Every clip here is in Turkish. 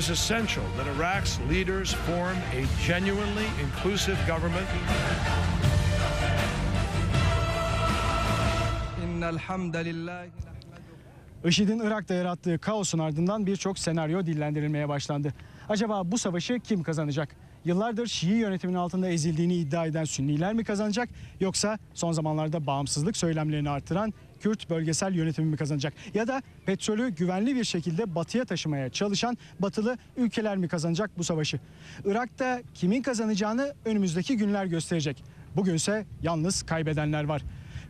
is essential that Iraq's leaders form a genuinely inclusive government. IŞİD'in Irak'ta yarattığı kaosun ardından birçok senaryo dillendirilmeye başlandı. Acaba bu savaşı kim kazanacak? Yıllardır Şii yönetimin altında ezildiğini iddia eden Sünniler mi kazanacak yoksa son zamanlarda bağımsızlık söylemlerini artıran Kürt bölgesel yönetimi mi kazanacak? Ya da petrolü güvenli bir şekilde batıya taşımaya çalışan batılı ülkeler mi kazanacak bu savaşı? Irak'ta kimin kazanacağını önümüzdeki günler gösterecek. Bugünse yalnız kaybedenler var.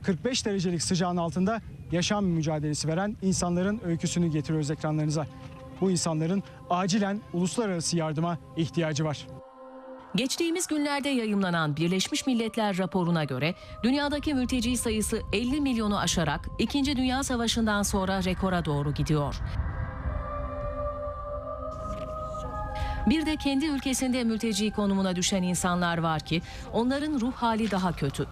45 derecelik sıcağın altında yaşam mücadelesi veren insanların öyküsünü getiriyoruz ekranlarınıza. Bu insanların acilen uluslararası yardıma ihtiyacı var. Geçtiğimiz günlerde yayımlanan Birleşmiş Milletler raporuna göre dünyadaki mülteci sayısı 50 milyonu aşarak 2. Dünya Savaşı'ndan sonra rekora doğru gidiyor. Bir de kendi ülkesinde mülteci konumuna düşen insanlar var ki onların ruh hali daha kötü.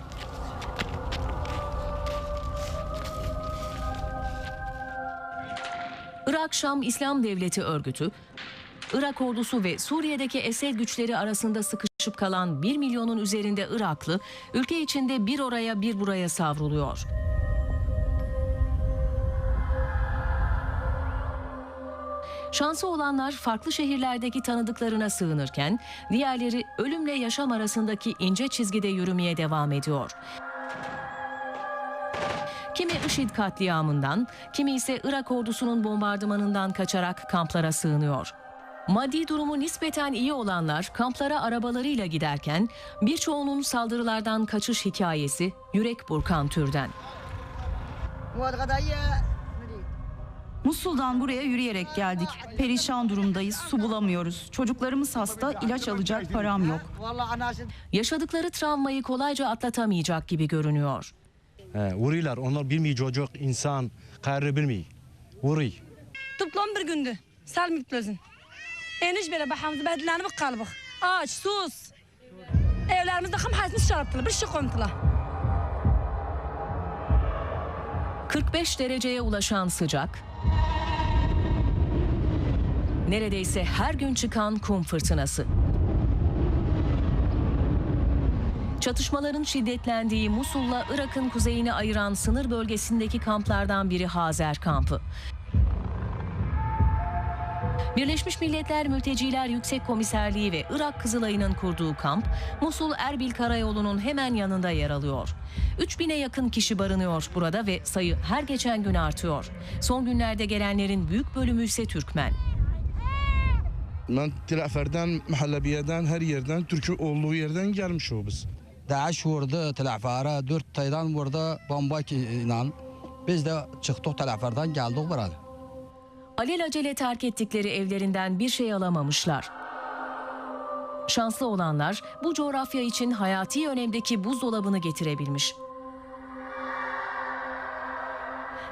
Irak Şam İslam Devleti örgütü, Irak ordusu ve Suriye'deki Esed güçleri arasında sıkışıp kalan 1 milyonun üzerinde Iraklı, ülke içinde bir oraya bir buraya savruluyor. Şansı olanlar farklı şehirlerdeki tanıdıklarına sığınırken, diğerleri ölümle yaşam arasındaki ince çizgide yürümeye devam ediyor. Kimi IŞİD katliamından, kimi ise Irak ordusunun bombardımanından kaçarak kamplara sığınıyor. Maddi durumu nispeten iyi olanlar kamplara arabalarıyla giderken birçoğunun saldırılardan kaçış hikayesi yürek burkan türden. Musul'dan buraya yürüyerek geldik. Perişan durumdayız, su bulamıyoruz. Çocuklarımız hasta, ilaç alacak param yok. Yaşadıkları travmayı kolayca atlatamayacak gibi görünüyor. He, vuruyorlar. Onlar bilmiyor çocuk, insan, gayrı bilmiyor. Vuruyor. Toplam bir gündü. Selmik plözün. Eniş bere bahamızı behdilenip kalbık. Aç, sus. Evlerimizde ham hasmış şaraptılar. Bir şey kontular. 45 dereceye ulaşan sıcak, neredeyse her gün çıkan kum fırtınası. Çatışmaların şiddetlendiği Musul'la Irak'ın kuzeyini ayıran sınır bölgesindeki kamplardan biri Hazer kampı. Birleşmiş Milletler Mülteciler Yüksek Komiserliği ve Irak Kızılayı'nın kurduğu kamp, Musul Erbil Karayolu'nun hemen yanında yer alıyor. 3000'e yakın kişi barınıyor burada ve sayı her geçen gün artıyor. Son günlerde gelenlerin büyük bölümü ise Türkmen. Ben Tilafer'den, Mahallebiye'den, her yerden, Türk'ün olduğu yerden gelmiş o biz. Daesh vurdu telafara, dört taydan vurdu bomba inan. Biz de çıktık telaferden geldik buraya. Alelacele terk ettikleri evlerinden bir şey alamamışlar. Şanslı olanlar bu coğrafya için hayati önemdeki buzdolabını getirebilmiş.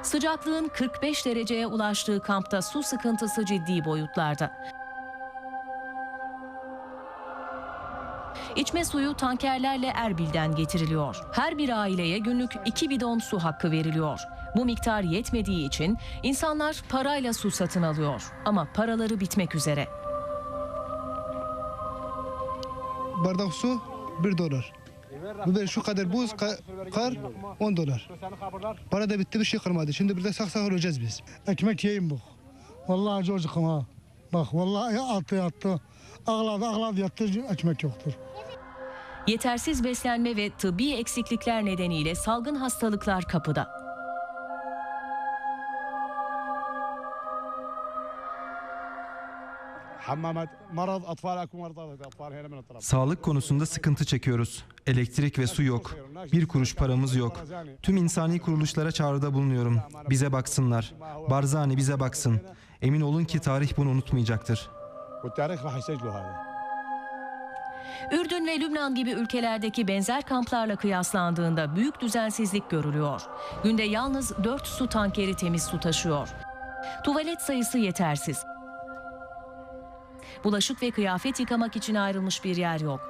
Sıcaklığın 45 dereceye ulaştığı kampta su sıkıntısı ciddi boyutlarda. İçme suyu tankerlerle Erbil'den getiriliyor. Her bir aileye günlük 2 bidon su hakkı veriliyor. Bu miktar yetmediği için insanlar parayla su satın alıyor. Ama paraları bitmek üzere. bardak su 1 dolar. Biber şu kadar buz, ka- kar 10 dolar. Para da bitti bir şey kalmadı. Şimdi burada sak sak öleceğiz biz. Ekmek yiyeyim bu. Vallahi çocukım ha. Bak vallahi attı yattı. Ağladı ağladı yattı ekmek yoktur. Yetersiz beslenme ve tıbbi eksiklikler nedeniyle salgın hastalıklar kapıda. Sağlık konusunda sıkıntı çekiyoruz. Elektrik ve su yok. Bir kuruş paramız yok. Tüm insani kuruluşlara çağrıda bulunuyorum. Bize baksınlar. Barzani bize baksın. Emin olun ki tarih bunu unutmayacaktır. Ürdün ve Lübnan gibi ülkelerdeki benzer kamplarla kıyaslandığında büyük düzensizlik görülüyor. Günde yalnız 4 su tankeri temiz su taşıyor. Tuvalet sayısı yetersiz. Bulaşık ve kıyafet yıkamak için ayrılmış bir yer yok.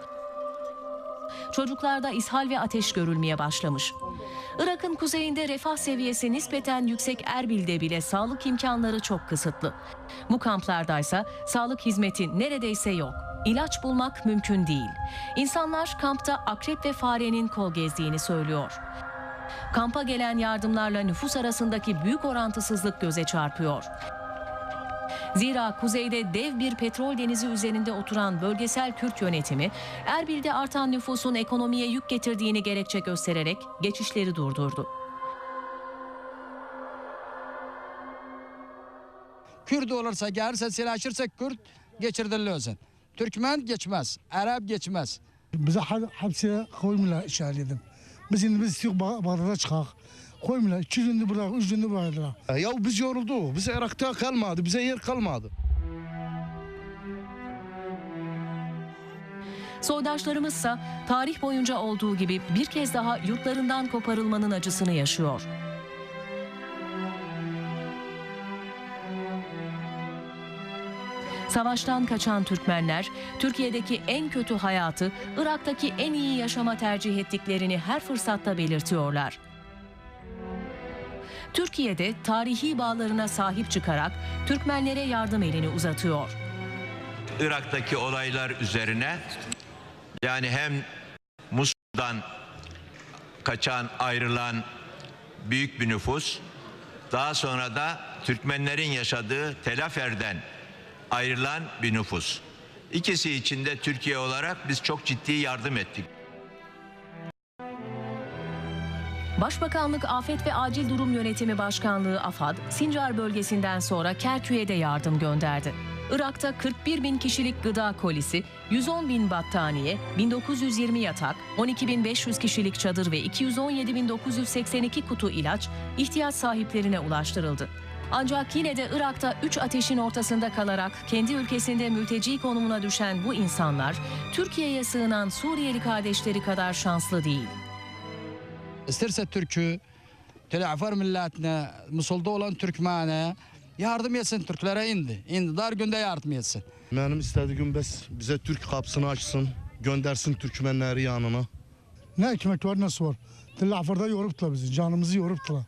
Çocuklarda ishal ve ateş görülmeye başlamış. Irak'ın kuzeyinde refah seviyesi nispeten yüksek Erbil'de bile sağlık imkanları çok kısıtlı. Bu kamplardaysa sağlık hizmeti neredeyse yok. İlaç bulmak mümkün değil. İnsanlar kampta akrep ve farenin kol gezdiğini söylüyor. Kampa gelen yardımlarla nüfus arasındaki büyük orantısızlık göze çarpıyor. Zira kuzeyde dev bir petrol denizi üzerinde oturan bölgesel Kürt yönetimi Erbil'de artan nüfusun ekonomiye yük getirdiğini gerekçe göstererek geçişleri durdurdu. Kürt olursa gelirse silahşırsa Kürt geçirdirilirsin. Türkmen geçmez, Arap geçmez. Bize ha- hapse koymuşlar işaretledim. Biz şimdi biz Bağdat'a çıkak. Koymuşlar. İki gündür burada, üç gündür burada. E, Ya biz yorulduk. Bize Irak'ta kalmadı. Bize yer kalmadı. Soydaşlarımızsa tarih boyunca olduğu gibi bir kez daha yurtlarından koparılmanın acısını yaşıyor. Savaştan kaçan Türkmenler, Türkiye'deki en kötü hayatı Irak'taki en iyi yaşama tercih ettiklerini her fırsatta belirtiyorlar. Türkiye'de tarihi bağlarına sahip çıkarak Türkmenlere yardım elini uzatıyor. Irak'taki olaylar üzerine yani hem Musul'dan kaçan ayrılan büyük bir nüfus daha sonra da Türkmenlerin yaşadığı Telafer'den ayrılan bir nüfus. İkisi için de Türkiye olarak biz çok ciddi yardım ettik. Başbakanlık Afet ve Acil Durum Yönetimi Başkanlığı AFAD, Sincar bölgesinden sonra Kerkük'e de yardım gönderdi. Irak'ta 41 bin kişilik gıda kolisi, 110 bin battaniye, 1920 yatak, 12.500 kişilik çadır ve 217.982 kutu ilaç ihtiyaç sahiplerine ulaştırıldı. Ancak yine de Irak'ta 3 ateşin ortasında kalarak kendi ülkesinde mülteci konumuna düşen bu insanlar, Türkiye'ye sığınan Suriyeli kardeşleri kadar şanslı değil. İsterse Türk'ü, Telafar milletine, Musul'da olan Türkmen'e yardım etsin Türklere indi. İndi dar günde yardım etsin. Benim istediğim bes bize Türk kapısını açsın. Göndersin Türkmenleri yanına. Ne ekmek var, nasıl var? Telafer'da yoruptular bizi, canımızı yoruptular.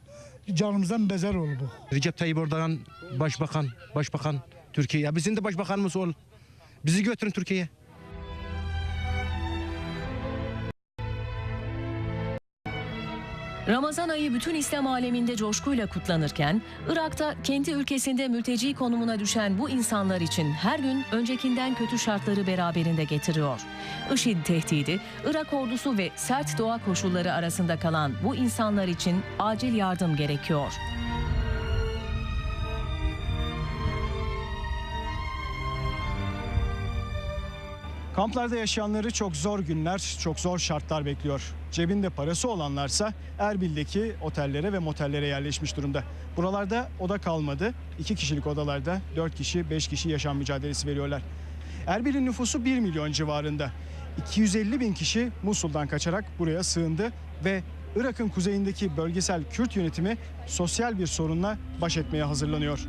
Canımızdan bezer oldu bu. Recep Tayyip Erdoğan başbakan, başbakan Türkiye. Ya bizim de başbakanımız ol. Bizi götürün Türkiye'ye. Ramazan ayı bütün İslam aleminde coşkuyla kutlanırken, Irak'ta kendi ülkesinde mülteci konumuna düşen bu insanlar için her gün öncekinden kötü şartları beraberinde getiriyor. IŞİD tehdidi, Irak ordusu ve sert doğa koşulları arasında kalan bu insanlar için acil yardım gerekiyor. Kamplarda yaşayanları çok zor günler, çok zor şartlar bekliyor. Cebinde parası olanlarsa Erbil'deki otellere ve motellere yerleşmiş durumda. Buralarda oda kalmadı. İki kişilik odalarda 4 kişi, 5 kişi yaşam mücadelesi veriyorlar. Erbil'in nüfusu 1 milyon civarında. 250 bin kişi Musul'dan kaçarak buraya sığındı ve Irak'ın kuzeyindeki bölgesel Kürt yönetimi sosyal bir sorunla baş etmeye hazırlanıyor.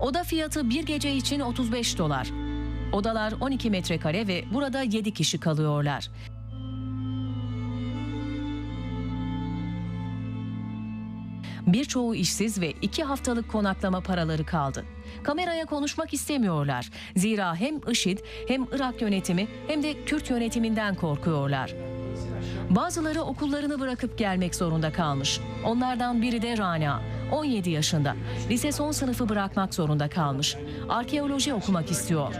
Oda fiyatı bir gece için 35 dolar. Odalar 12 metrekare ve burada 7 kişi kalıyorlar. Birçoğu işsiz ve iki haftalık konaklama paraları kaldı. Kameraya konuşmak istemiyorlar. Zira hem IŞİD hem Irak yönetimi hem de Kürt yönetiminden korkuyorlar. Bazıları okullarını bırakıp gelmek zorunda kalmış. Onlardan biri de Rana, 17 yaşında. Lise son sınıfı bırakmak zorunda kalmış. Arkeoloji okumak istiyor.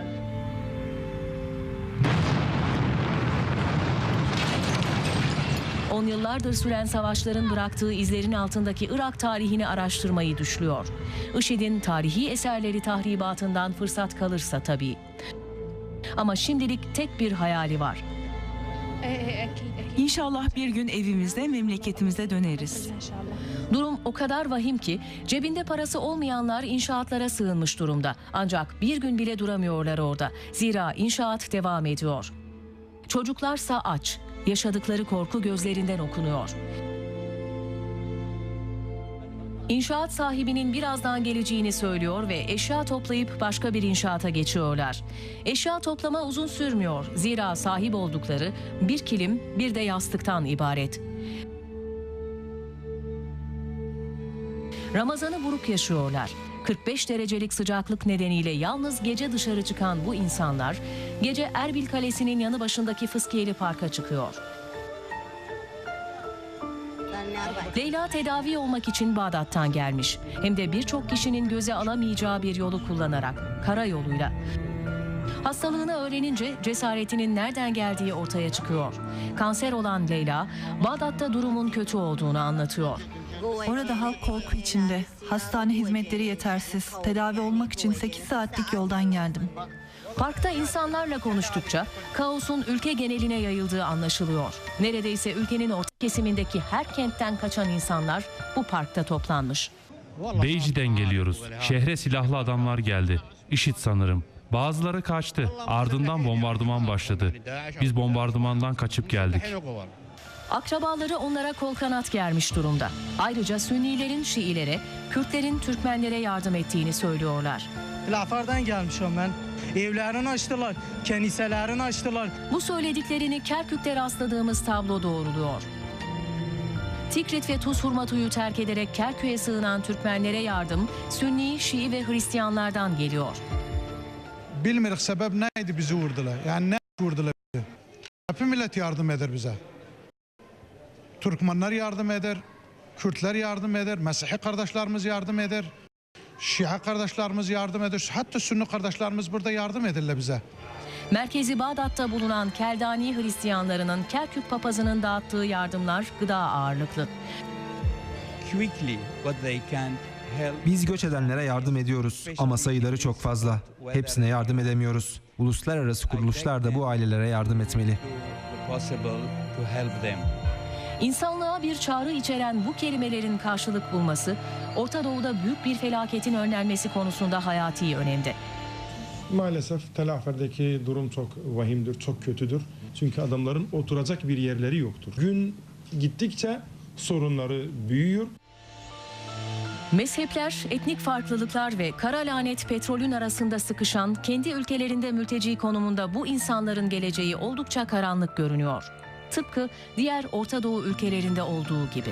On yıllardır süren savaşların bıraktığı izlerin altındaki Irak tarihini araştırmayı düşlüyor. IŞİD'in tarihi eserleri tahribatından fırsat kalırsa tabii. Ama şimdilik tek bir hayali var. İnşallah bir gün evimizde, memleketimize döneriz. Durum o kadar vahim ki cebinde parası olmayanlar inşaatlara sığınmış durumda. Ancak bir gün bile duramıyorlar orada. Zira inşaat devam ediyor. Çocuklarsa aç. Yaşadıkları korku gözlerinden okunuyor. İnşaat sahibinin birazdan geleceğini söylüyor ve eşya toplayıp başka bir inşaata geçiyorlar. Eşya toplama uzun sürmüyor. Zira sahip oldukları bir kilim bir de yastıktan ibaret. Ramazan'ı buruk yaşıyorlar. 45 derecelik sıcaklık nedeniyle yalnız gece dışarı çıkan bu insanlar gece Erbil Kalesi'nin yanı başındaki Fıskiyeli Park'a çıkıyor. Leyla tedavi olmak için Bağdat'tan gelmiş. Hem de birçok kişinin göze alamayacağı bir yolu kullanarak, karayoluyla. Hastalığını öğrenince cesaretinin nereden geldiği ortaya çıkıyor. Kanser olan Leyla, Bağdat'ta durumun kötü olduğunu anlatıyor. Orada halk korku içinde. Hastane hizmetleri yetersiz. Tedavi olmak için 8 saatlik yoldan geldim. Parkta insanlarla konuştukça kaosun ülke geneline yayıldığı anlaşılıyor. Neredeyse ülkenin orta kesimindeki her kentten kaçan insanlar bu parkta toplanmış. Beyci'den geliyoruz. Şehre silahlı adamlar geldi. İşit sanırım. Bazıları kaçtı. Ardından bombardıman başladı. Biz bombardımandan kaçıp geldik. Akrabaları onlara kol kanat germiş durumda. Ayrıca Sünnilerin Şiilere, Kürtlerin Türkmenlere yardım ettiğini söylüyorlar. Lafardan gelmişim ben. Evlerini açtılar, keniselerini açtılar. Bu söylediklerini Kerkük'te rastladığımız tablo doğruluyor. Tikrit ve Tuz Hurmatu'yu terk ederek Kerkük'e sığınan Türkmenlere yardım Sünni, Şii ve Hristiyanlardan geliyor. Bilmirik sebep neydi bizi vurdular. Yani ne vurdular bizi. Hep millet yardım eder bize. Türkmenler yardım eder. Kürtler yardım eder. Mesihli kardeşlerimiz yardım eder. Şia kardeşlerimiz yardım eder. Hatta Sünni kardeşlerimiz burada yardım ederler bize. Merkezi Bağdat'ta bulunan Keldani Hristiyanlarının Kerkük papazının dağıttığı yardımlar gıda ağırlıklı. Biz göç edenlere yardım ediyoruz ama sayıları çok fazla. Hepsine yardım edemiyoruz. Uluslararası kuruluşlar da bu ailelere yardım etmeli. İnsanlığa bir çağrı içeren bu kelimelerin karşılık bulması, Orta Doğu'da büyük bir felaketin önlenmesi konusunda hayati önemde. Maalesef Tel Afer'deki durum çok vahimdir, çok kötüdür. Çünkü adamların oturacak bir yerleri yoktur. Gün gittikçe sorunları büyüyor. Mezhepler, etnik farklılıklar ve kara lanet petrolün arasında sıkışan kendi ülkelerinde mülteci konumunda bu insanların geleceği oldukça karanlık görünüyor. Tıpkı diğer Orta Doğu ülkelerinde olduğu gibi.